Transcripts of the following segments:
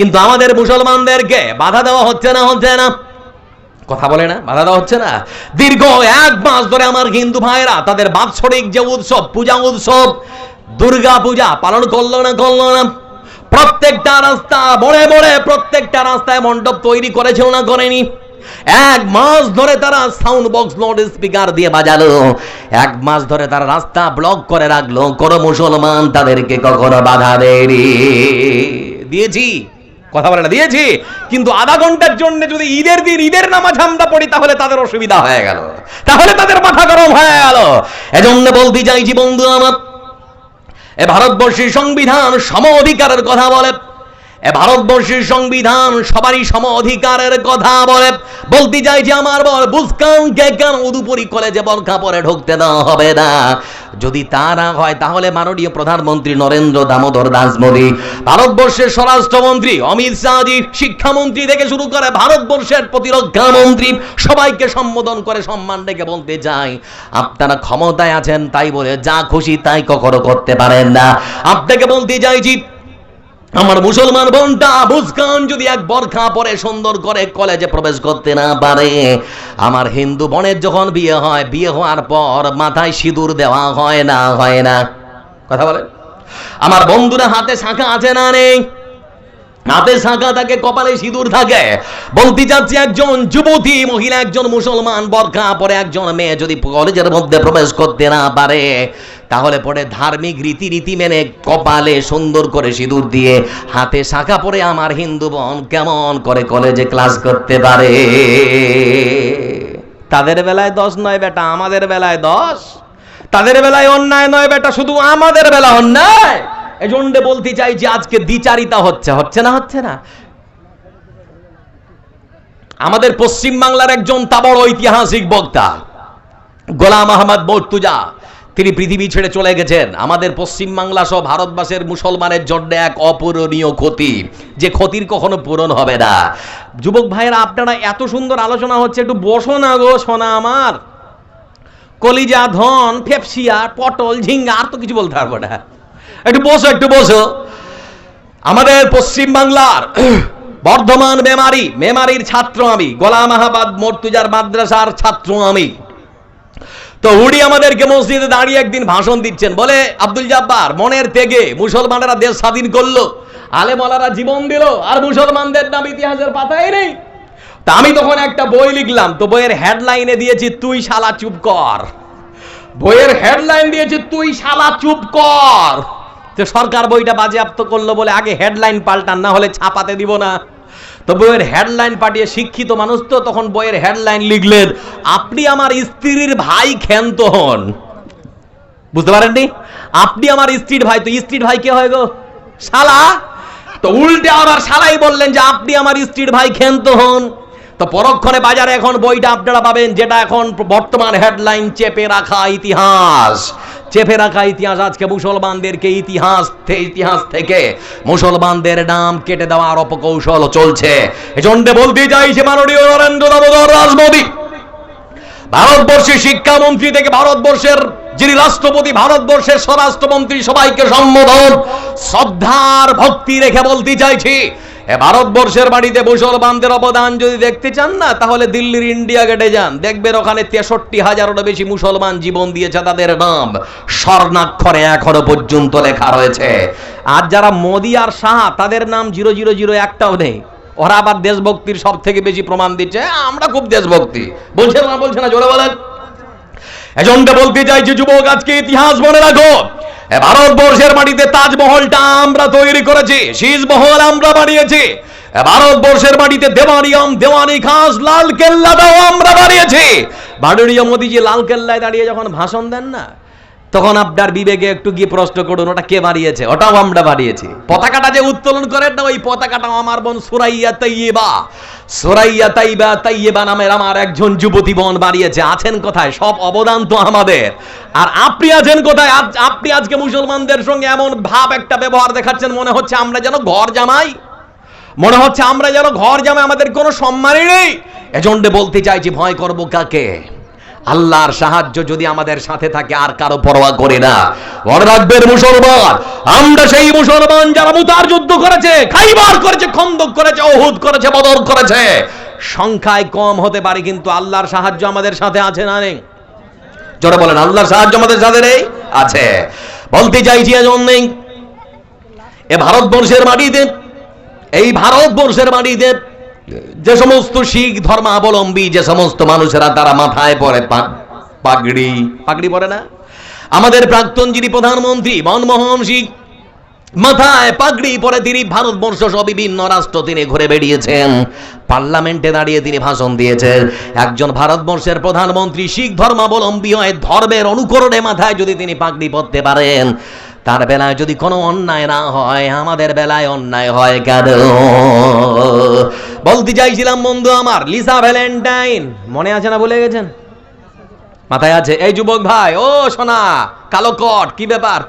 কিন্তু আমাদের মুসলমানদেরকে বাধা দেওয়া হচ্ছে না হচ্ছে না? কথা বলে না? বাধা দেওয়া হচ্ছে না? দীর্ঘ এক মাস ধরে আমার হিন্দু ভাইরা তাদের বাৎসরিক যে উৎসব, পূজা উৎসব, দুর্গা পূজা পালন করল না করল না? প্রত্যেকটা রাস্তা, বড়ে বড়ে প্রত্যেকটা রাস্তায় মণ্ডপ তৈরি করেছিল না করেনি? এক মাস ধরে তারা সাউন্ড বক্স লাউড স্পিকার দিয়ে বাজালো। এক মাস ধরে তারা রাস্তা ব্লক করে রাখল। কোনো মুসলমান তাদেরকে কখনো বাধা দেয়নি। দিয়েছি। কথা বলে না, দিয়েছি। কিন্তু আধা ঘণ্টার জন্য যদি ঈদের দিন ঈদের নামাজ আমরা পড়ি, তাহলে তাদের অসুবিধা হয়ে গেল। তাহলে তাদের মাথা গরম হয়ে গেল। এজন্য বলতে চাইছি বন্ধু আমার, এ ভারতবর্ষের সংবিধান সম অধিকারের কথা বলে। এ ভারতবর্ষের সংবিধান সবারই সম অধিকারের কথা বলে। বলতে চাইছি আমার বল বুসকানকে কেন উদুপুরি কলেজে বরখা পরে ঢুকতে দেওয়া হবে না। যদি তা না হয়, তাহলে মাননীয় প্রধানমন্ত্রী নরেন্দ্র দামোদর দাস মোদী ভারতবর্ষের স্বরাষ্ট্রমন্ত্রী অমিত শাহজি, শিক্ষামন্ত্রী থেকে শুরু করে ভারতবর্ষের প্রতিরক্ষা মন্ত্রী, সবাইকে সম্বোধন করে সম্মান ডেকে বলতে চাই, আপনারা ক্ষমতায় আছেন তাই বলে যা খুশি তাই কখনো করতে পারেন না। আপনাকে বলতে চাইছি আমার মুসলমান বোনটা বুঝকান যদি এক বরখা পরে সুন্দর করে কলেজে প্রবেশ করতে না পারে, আমার হিন্দু বোনের যখন বিয়ে হয়, বিয়ে হওয়ার পর মাথায় সিঁদুর দেওয়া হয় না হয় না। কথা বলে? আমার বন্ধুরা হাতে শাখা আছে না নেই? হাতে শাখা থাকে কপালে সিঁদুর থাকে। বলতে চাচ্ছি একজন যুবতী মহিলা, একজন মুসলমান, বরখা পরে একজন মেয়ে যদি কলেজের মধ্যে প্রবেশ করতে না পারে, তাহলে পরে ধার্মিক রীতিনীতি মেনে কপালে সুন্দর করে সিঁদুর দিয়ে হাতে শাখা পরে আমার হিন্দু বোন কেমন করে কলেজে ক্লাস করতে পারে? তাদের বেলায় দশ নয় বেটা, আমাদের বেলায় দশ। তাদের বেলায় অন্যায় নয় বেটা, শুধু আমাদের বেলা অন্যায়। এজন্য বলতে চাই যে আজকে দ্বিচারিতা হচ্ছে হচ্ছে না হচ্ছে না? আমাদের পশ্চিম বাংলার একজন তাবড় ঐতিহাসিক বক্তা, গোলাম আহমদ মর্তুজা, তিনি পৃথিবী ছেড়ে চলে গেছেন। আমাদের পশ্চিম বাংলা সহ ভারতবর্ষের মুসলমানের জন্য এক অপূরণীয় ক্ষতি, যে ক্ষতির কখনো পূরণ হবে না। যুবক ভাইয়েরা, আপনারা এত সুন্দর আলোচনা হচ্ছে, একটু বসো না গো, সোনা আমার। কলিজা, ধন, ফেপসিয়া, পটল, ঝিঙ্গা, আর তো কিছু বলতে পারব না। একটু বসো একটু বসো। আমাদের পশ্চিম বাংলার বর্ধমান মেমারি, মেমারির ছাত্র আমি, গোলাম আহাবাদ মর্তুজার মাদ্রাসার ছাত্র আমি। তো উড়ি আমাদেরকে মসজিদে দাঁড়িয়ে একদিন ভাষণ দিচ্ছেন। বলে, আব্দুল জাব্বার, মনের তেগে মুসলমানেরা দেশ স্বাধীন করল। আলেমলারা জীবন দিল, আর মুসলমানদের নাম ইতিহাসের পাতায় নেই। তা আমি তখন একটা বই লিখলাম। তো বইয়ের হেডলাইনে দিয়েছি, তুই শালা চুপ কর। বইয়ের হেডলাইন দিয়েছি, তুই শালা চুপ কর। তো সরকার বইটা বাজেয়াপ্ত করল বলে আগে হেডলাইন পাল্টান, না হলে ছাপাতে দিব না। তো বইয়ের হেডলাইন পাঠিয়ে শিক্ষিত মানুষ তো তখন বইয়ের হেডলাইন লিখলেন, আপনি আমার স্ত্রীর ভাই ক্ষান্ত হন। বুঝতে পারেননি? আপনি আমার স্ত্রীর ভাই। তো স্ত্রীর ভাই কে হয় গো? শালা! তো উল্টে আবার শালাই বললেন যে, আপনি আমার স্ত্রীর ভাই ক্ষান্ত হন। তো পরক্ষণে বাজারে এখন বইটা আপনারা পাবেন, যেটা এখন বর্তমান হেডলাইন চেপে রাখা ইতিহাস। চেপে রাখা ইতিহাস আজকে মুসলমানদেরকে ইতিহাস ইতিহাস থেকে। মুসলমানদের নাম কেটে দেওয়ার অপকৌশল চলছে। এজন্যে বলতে চাইছে মাননীয় নরেন্দ্র দামোদর রাজমোদী ভারতবর্ষের শিক্ষামন্ত্রী থেকে ভারতবর্ষের যিনি রাষ্ট্রপতি ভারতবর্ষের স্বরাষ্ট্রমন্ত্রী সবাইকে সম্বোধন শ্রদ্ধার ভক্তি রেখে বলতে চাইছি ভারতবর্ষের বাড়িতে মুসলমানদের অবদান যদি দেখতে চান না তাহলে দিল্লির ইন্ডিয়া গেটে যান। দেখবেন ওখানে তেষট্টি হাজারেরও বেশি মুসলমান জীবন দিয়েছে তাদের নাম। স্বর্ণাক্ষরে এখনও পর্যন্ত লেখা রয়েছে। আর যারা মোদি আর শাহ তাদের নাম জিরো জিরো জিরো একটাও নেই। ওরা আবার দেশভক্তির সব থেকে বেশি প্রমাণ দিচ্ছে "হ্যাঁ, আমরা খুব দেশভক্তি। বলছে না বলছে না জোরে বলেন। এজন্য বলতে চাই যে যুবক, আজকে ইতিহাস মনে রাখো। ভারতবর্ষের মাটিতে তাজমহলটা আমরা তৈরি করেছি শীষমহল আমরা বানিয়েছি। ভারতবর্ষের মাটিতে দেওয়ানিয়াম, দেওয়ানি খাস লাল কেল্লাটাও আমরা বানিয়েছি। মাননীয় মোদীজি লাল কেল্লায় দাঁড়িয়ে যখন ভাষণ দেন না তখন আপনার বিবেকে একটু গিয়ে প্রশ্ন করুন, ওটা কে বানিয়েছে? ওটাও আমরা বানিয়েছি। পতাকাটা যে উত্তোলন করেন না, ওই পতাকাটা আমার বোন সুরাইয়া তাইয়েবা সুরাইয়া তাইবা তাইয়েবা নামের আমার একজন যুবতী বোন বানিয়েছে। আছেন কোথায়? সব অবদান তো আমাদের। আর আপনি আছেন কোথায়? আজ আপনি আজকে মুসলমানদের সঙ্গে এমন ভাব একটা ব্যবহার দেখাচ্ছেন, মনে হচ্ছে আমরা যেন ঘর জামাই? মনে হচ্ছে আমরা যেন ঘর জামাই, আমাদের কোনো সম্মানই নেই। এজন্য বলতে চাইছি, ভয় করব কাকে? আল্লাহর সাহায্য যদি আমাদের সাথে থাকে, আর কারও পরোয়া করে না। মনে রাখবেন মুসলমান, আমরা সেই মুসলমান যারা মুতার যুদ্ধ করেছে, খাইবার করেছে, খন্দক করেছে, ওহুদ করেছে, বদর করেছে। সংখ্যায় কম হতে পারে, কিন্তু আল্লাহর সাহায্য আমাদের সাথে আছে না নেই। জোরে বলেন, আল্লাহর সাহায্য আমাদের সাথে নেই? আছে। বলতে চাইছি এজন নেই এ ভারতবর্ষের মাটিতে, এই ভারতবর্ষের মাটিতে যে সমস্ত শিখ ধর্মাবলম্বী, যে সমস্ত মানুষেরা তারা মাথায় পরে পাগড়ি। পাগড়ি পরে না? আমাদের প্রাক্তন যিনি প্রধানমন্ত্রী, মনমোহন সিং, মাথায় পাগড়ি পরে তিনি ভারতবর্ষ সহ বিভিন্ন রাষ্ট্র তিনি ঘুরে বেরিয়েছেন পার্লামেন্টে দাঁড়িয়ে তিনি ভাষণ দিয়েছেন। একজন ভারতবর্ষের প্রধানমন্ত্রী শিখ ধর্মাবলম্বী হয় ধর্মের অনুকরণে মাথায় যদি তিনি পাগড়ি পরতে পারেন তার বেলায় যদি কোনো অন্যায় না হয়, আমাদের বেলায় অন্যায় হয় কেন? বলতে চাইছিলাম, বন্ধু আমার, লিসা ভ্যালেন্টাইন। মনে আছে না বলে গেছেন? মাথায় আছে, এই যুবক ভাই, ও সোনা, কালো কট, কি ব্যাপার?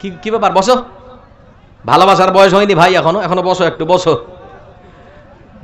কি কি ব্যাপার? বসো। ভালোবাসার বয়স হয়নি ভাই এখনও এখনও বসো একটু, বসো।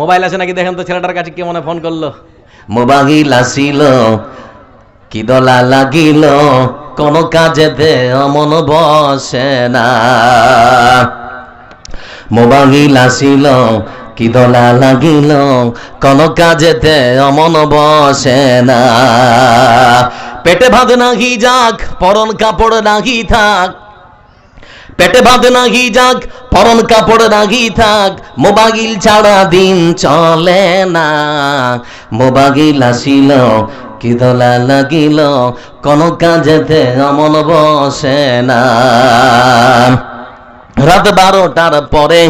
মোবাইল আছে নাকি? দেখেন তো ছেলেটার কাছে কে মনে ফোন করল। মোবাইল আসিল কি দলা লাগিল? কোন কাজেতে অমন বসে না। মোবাইল আসিল, কি দলা লাগিল? কোন কাজেতে অমন বসে না। পেটে ভাত নাহি যাক, পরন কাপড় নাহি থাক। পেটে ভাত নাহি যাক, পরন কাপড় নাহি থাক। মোবাইল ছাড়া দিন চলে না। মোবাইল আসিল কি দলা লাগিল? কোন কাজেতে অমন বসে না। রাত বারোটার পরে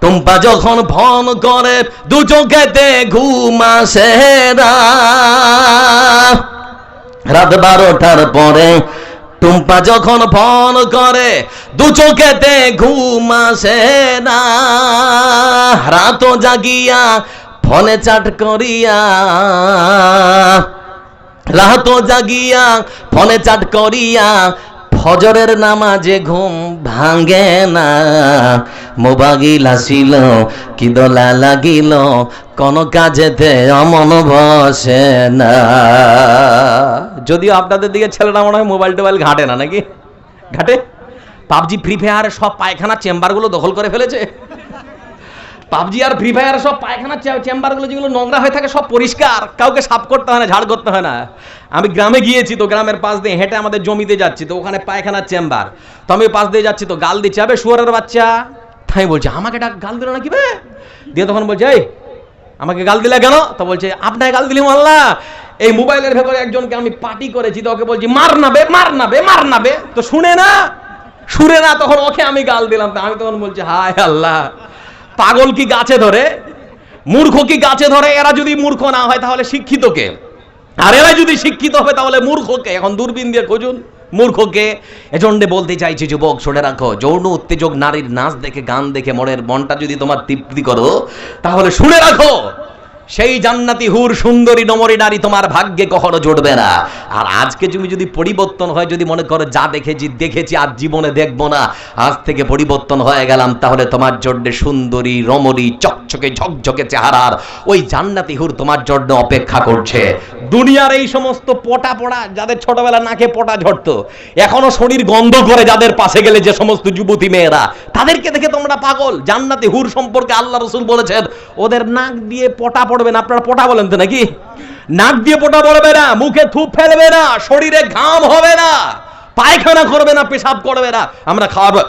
টুম্পা যখন ফোন করে দু চোখেতে ঘুম আসে রাত বারোটার পরে টুম্পা যখন ফোন করে দু চোখেতে ঘুম আসে রাত জাগিয়া ফোনে চাট করিয়া রাত জাগিয়া ফোনে চাট করিয়া, ফজরের নামাজে ঘুম ভাঙে না। মোবাগিল আসিল কি দলা লাগিল, কোন কাজেতে অমন বসে না। যদিও আপনাদের দিকে ছেলেরা মনে হয় মোবাইল টোবাইল ঘাটে না নাকি? ঘাটে? পাবজি, ফ্রি ফায়ার সব পায়খানা, চেম্বারগুলো দখল করে ফেলেছে। পাবজি আর ফ্রি ফায়ার সব পায়খানা চেম্বারগুলো যেগুলো নোংরা হয়ে থাকে, সব পরিষ্কার। কাউকে সাফ করতে হয় না, ঝাড় করতে হয় না। আমি গ্রামে গিয়েছি তো, গ্রামের পাশ দিয়ে হেঁটে আমাদের জমিতে যাচ্ছি তো, ওখানে পায়খানার চেম্বার। তো আমি পাশ দিয়ে যাচ্ছি তো, গাল দিচ্ছে, আবে, শুয়ারের বাচ্চা। তাই বলছে, আমাকে ডাক, গাল দিল না কি বে? দিয়ে তখন বলছে, এই, আমাকে গাল দিলে কেন? তো বলছে, আপনাকে গাল দিলি আল্লাহ এই মোবাইলের ভেতরে একজনকে আমি পার্টি করেছি তো, ওকে বলছি, মার না বে, মার না বে, মার না বে। তো শুনে না শুনে না, তখন ওকে আমি গাল দিলাম। তো আমি তখন বলছি, হায় আল্লাহ। পাগল কি গাছে ধরে? মূর্খ কি গাছে ধরে? এরা যদি মূর্খ না হয়, তাহলে শিক্ষিত কে? আর এরা যদি শিক্ষিত হবে, তাহলে মূর্খকে এখন দূরবীন দিয়ে খুঁজুন মূর্খকে এজন্যে বলতে চাইছি, যুবক, শুনে রাখো, যৌন উত্তেজক নারীর নাচ দেখে, গান দেখে মনের মনটা যদি তোমার তৃপ্তি করো, তাহলে শুনে রাখো। সেই জান্নাতি হুর, সুন্দরী, নমরী নারী তোমার ভাগ্যে কখনো জুটবে না। আর আজকে তুমি যদি পরিবর্তন হয়, যদি মনে করো যা দেখেছি দেখেছি আর জীবনে দেখব না, আজ থেকে পরিবর্তন হয়ে গেলাম, তাহলে তোমার জন্য সুন্দরী, রমণী, চকচকে, ঝকঝকে চেহারার ওই জান্নাতি হুর তোমার জন্য অপেক্ষা করছে। দুনিয়ার এই সমস্ত পটা পড়া, যাদের ছোটবেলা নাকে পটা ঝরতো, এখনও শরীর গন্ধ করে যাদের পাশে গেলে যে সমস্ত যুবতী মেয়েরা, তাদেরকে দেখে তোমরা পাগল। জান্নাতি হুর সম্পর্কে আল্লাহ রসুল বলেছেন, ওদের নাক দিয়ে পটা পড়বে আপনার আপনারা পটা বলেন তো নাকি? নাক দিয়ে পোটা পড়বে না, মুখে থুপ ফেলবে না, শরীরে ঘাম হবে না, পায়খানা করবে না, পেশাব করবে না। আমরা খাওয়াবো।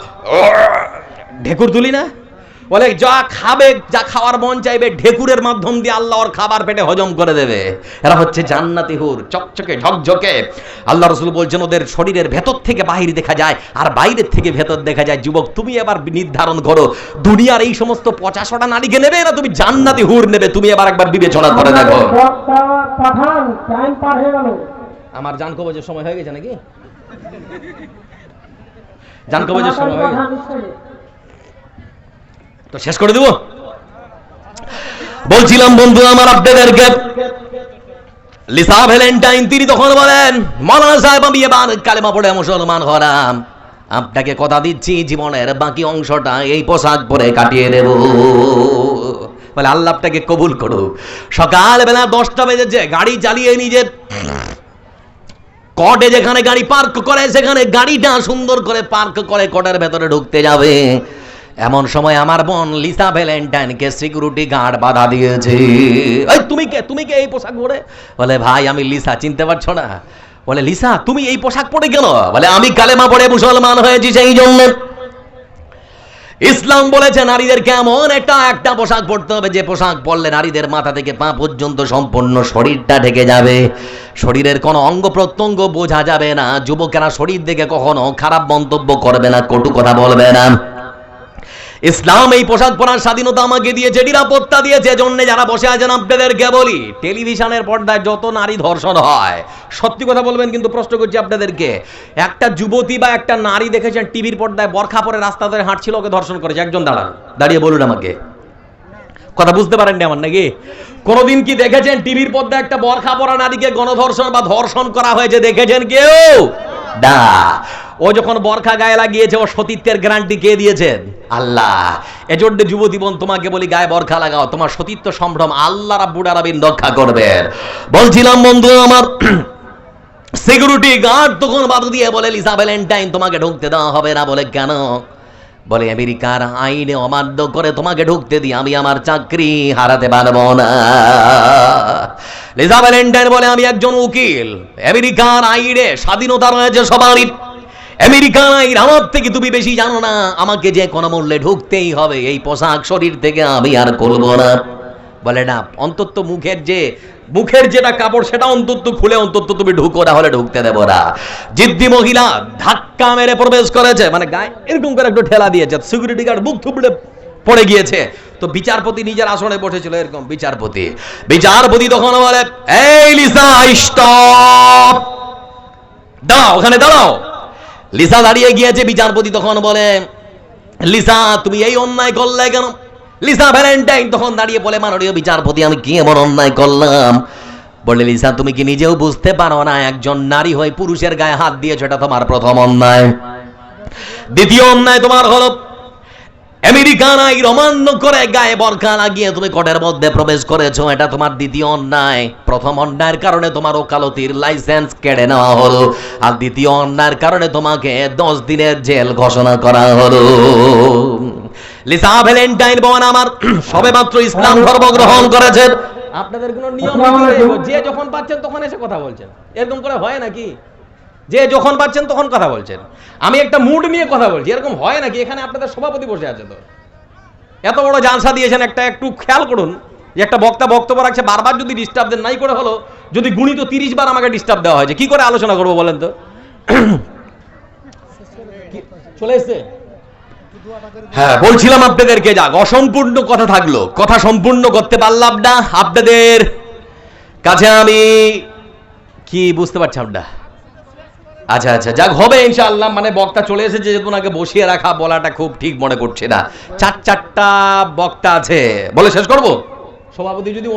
ঢেকুর তুলি না? বলে, যা খাবে, যা খাওয়ার মন চাইবে, ঢেকুরের মাধ্যম দিয়ে আল্লাহর খাবার পেটে হজম করে দেবে। এরা হচ্ছে জান্নাতি হুর, চকচকে, ঝকঝকে। আল্লাহ রসুল বলছেন, ওদের শরীরের ভেতর থেকে বাহির দেখা যায়, আর বাইরের থেকে ভেতর দেখা যায়। যুবক, তুমি এবার নির্ধারণ করো, দুনিয়ার এই সমস্ত পচাশটা নারীকে নেবে না তুমি জান্নাতি হুর নেবে? তুমি এবার একবার বিবেচনা করে দেখো। আমার জান সময় হয়ে গেছে নাকি? জান সময় হয়ে গেছে। তো শেষ করে দেব। বলছিলাম, বন্ধু, আমার আপনাদেরকে লিসা ভ্যালেন্টাইন তিনি তখন বলেন, মৌলানা সাহেব, আমি এবার কালেমা পড়ে মুসলমান হলাম। আপনাকে কথা দিচ্ছি, জীবনের বাকি অংশটা এই পোশাক পরে কাটিয়ে দেব। বলে, আল্লাহ আপনাকে কবুল করুক। সকালবেলা দশটা বেজেছে, গাড়ি চালিয়ে নিজে কটে যেখানে গাড়ি পার্ক করে, সেখানে গাড়িটা সুন্দর করে পার্ক করে কটের ভেতরে ঢুকতে যাবে। এমন সময় আমার বোন লিসা ভ্যালেন্টাইনকে সিকিউরিটি গার্ড বাধা দিয়েছে। তুমি কে? তুমি কে এই পোশাক পরে? বলে, ভাই, আমি লিসা, চিনতে পারছ না? বলে, লিসা, তুমি এই পোশাক পরে কেন? বলে, আমি কালেমা পড়ে মুসলমান হয়েছি সেই জন্য। ইসলাম বলেছে, নারীদের কেমন একটা একটা পোশাক পরতে হবে। যে পোশাক পরলে নারীদের মাথা থেকে পা পর্যন্ত সম্পূর্ণ শরীরটা ঢেকে যাবে। শরীরের কোনো অঙ্গ প্রত্যঙ্গ বোঝা যাবে না। যুবকেরা শরীর দেখে কখনো খারাপ মন্তব্য করবে না, কটু কথা বলবে না। ইসলাম এই পোশাক পরার স্বাধীনতা আমাকে দিয়েছে, নিরাপত্তা দিয়েছে জন্য যারা বসে আছেন আপনাদেরকে বলি, টেলিভিশনের পর্দায় যত নারী ধর্ষণ হয়, সত্যি কথা বলবেন কিন্তু প্রশ্ন করছি আপনাদেরকে, একটা যুবতী বা একটা নারী দেখেছেন, টিভির পর্দায় বরখা পরে রাস্তা ধরে হাঁটছিল, ওকে ধর্ষণ করেছে, একজন দাঁড়ান, দাঁড়িয়ে বলুন আমাকে। কথা বুঝতে পারেননি আমার নাকি? কোনোদিন কি দেখেছেন, টিভির পর্দায় একটা বরখা পরা নারীকে গণধর্ষণ বা ধর্ষণ করা হয়েছে, দেখেছেন কেউ? না। ও যখন বরখা গায়ে লাগিয়েছে, ও সতীত্বের গ্যারান্টি কে দিয়েছেন আল্লাহ। এজন্য যুবতী বোন, তোমাকে বলি, গায়ে বরখা লাগাও। তোমার সতীত্ব সম্ভ্রম আল্লাহ রাব্বুল রক্ষা করবেন বলছিলাম, বন্ধু আমার সিকিউরিটি গার্ড তখন বাধা দিয়ে বলে, লিসা ভ্যালেন্টাইন, তোমাকে ঢুকতে দেওয়া হবে না। বলে, কেন? বলে, আমেরিকার আইনে অমান্য করে তোমাকে ঢুকতে দিই আমি আমার চাকরি হারাতে পারব না। লিসা ভ্যালেন্টাইন বলে, আমি একজন উকিল। আমেরিকার আইনে স্বাধীনতা রয়েছে সবারই। আমেরিকান আইন আমার থেকে তুমি বেশি জানো না। আমাকে যে কোনো মূল্যে ঢুকতেই হবে, এই পোশাক শরীর থেকে আমি আর করব না। বলে, না, অন্তত মুখের যে, মুখের যেটা কাপড়, সেটা অন্তত খুলে, অন্তত তুমি ঢুকো, না হলে ঢুকতে দেবো না। জিদ্দি মহিলা ধাক্কা মেরে প্রবেশ করেছে। মানে গায়ে এরকম করে একটু ঠেলা দিয়েছে। সিকিউরিটি গার্ড মুখ থুবড়ে পড়ে গিয়েছে। তো বিচারপতি নিজের আসনে বসেছিল এরকম। বিচারপতি বিচারপতি তখন বলে, এই লিসা, স্টপ! দাঁড়াও, ওখানে দাঁড়াও। লিসা দাঁড়িয়ে গিয়েছে বিচারপতি তখন বলে, লিসা, তুমি এই অন্যায় করলে কেন? লিসা ভ্যালেন্টাইন তখন দাঁড়িয়ে বলে, মাননীয় বিচারপতি, আমি কি এমন অন্যায় করলাম? বলে লিসা, তুমি কি নিজেও বুঝতে পারো না, একজন নারী হয়ে পুরুষের গায়ে হাত দিয়েছ, এটা তোমার প্রথম অন্যায়। দ্বিতীয় অন্যায় তোমার হলো আমেরিকান আইন অমান্য করে গায়ে বরখা লাগিয়ে তুমি কোর্টের মধ্যে প্রবেশ করেছ এটা তোমার দ্বিতীয় অন্যায়। প্রথম অন্যায়ের কারণে তোমার ওকালতির লাইসেন্স কেড়ে নেওয়া হলো আর দ্বিতীয় অন্যায়ের কারণে তোমাকে দশ দিনের জেল ঘোষণা করা হলো। লিসা ভ্যালেন্টাইন বোন আমার সবে মাত্র ইসলাম ধর্ম গ্রহণ করেছেন। আপনাদের কোনো নিয়ম যে যখন পাচ্ছেন তখন এসে কথা বলছেন। এরকম করে হয় নাকি? যে যখন পাচ্ছেন তখন কথা বলছেন। আমি একটা মুড নিয়ে কথা বলছি। এরকম হয় নাকি? এখানে আপনাদের সভাপতি বসে আছে তো। এত বড় জালসা দিয়েছেন একটা, একটু খেয়াল করুন যে একটা বক্তা বক্তব্য রাখছে। বারবার যদি ডিস্টার্ব দেন, নাই করে হলো, যদি গুণিত তিরিশ বার আমাকে ডিস্টার্ব দেওয়া হয়েছে কি করে আলোচনা করব বলেন তো? চলে এসছে? হ্যাঁ বলছিলাম আপনাদেরকে, যাক, অসম্পূর্ণ কথা থাকল। কথা সম্পূর্ণ করতে পারলাম না আপনাদের কাছে আমি কি বুঝতে পারছি আপনার? আচ্ছা আচ্ছা যাক, হবে ইনশাআল্লাহ। মানে বক্তা চলে এসেছে, যেহেতু ওনাকে বসিয়ে রাখা, বলাটা খুব ঠিক মনে করছে না। চার চারটা বক্তা আছে। বলে শেষ করব? সভাপতি যদি